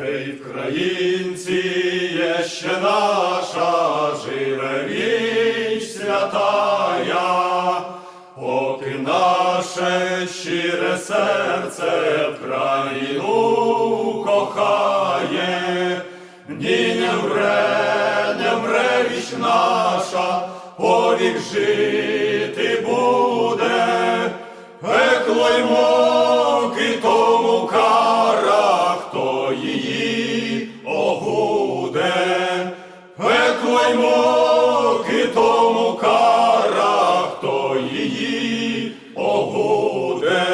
Гей, українці, є ще наша живе річ святая, поки наше щире серце в країну кохає, ні не вмре, не вмре віч наша, повік жити буде, пекло й муки її огуде,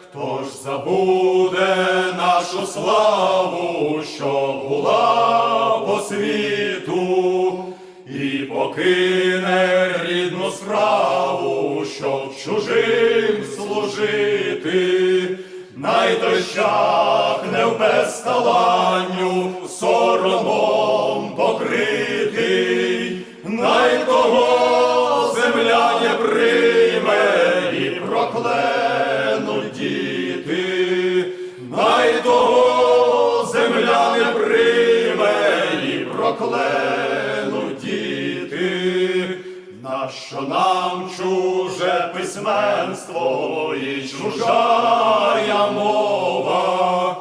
хто ж забуде нашу славу, що була по світу, і покине рідну справу, щоб чужим служити, най той не в безталанню, соромом покритий, і діти. Нащо нам чуже письменство і чужая мова,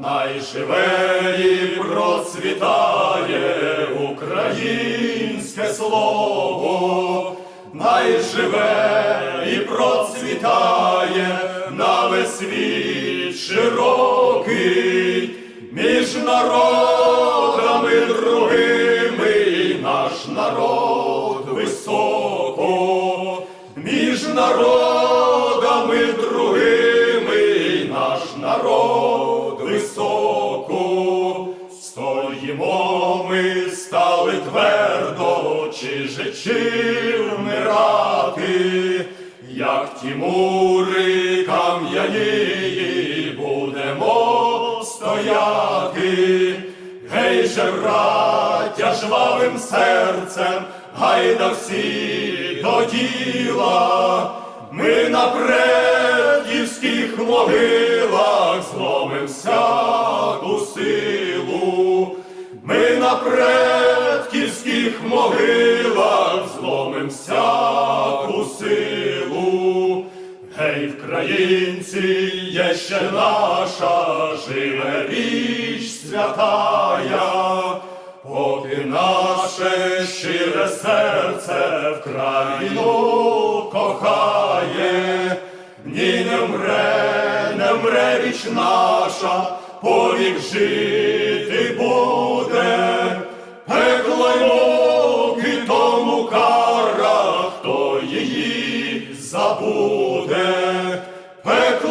найживе і процвітає українське слово, найживе і процвітає на весь світ широкий, між твердо, чи же вмирати, як ті мури кам'яні будемо стояти. Гей же, браття, жвавим серцем, гайда всі до діла, ми на предківських могилах зломим всяку силу, ми на предківських всяку силу. Гей, вкраїнці, є ще наша живе річ святая, поки наше щире серце в країну кохає, ні не вмре, не вмре річ наша, повік жити буде, пекло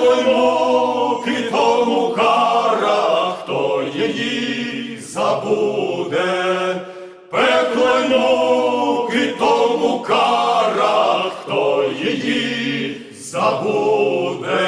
пекло й муки тому кара, хто її забуде, пекло й муки тому кара, хто її забуде.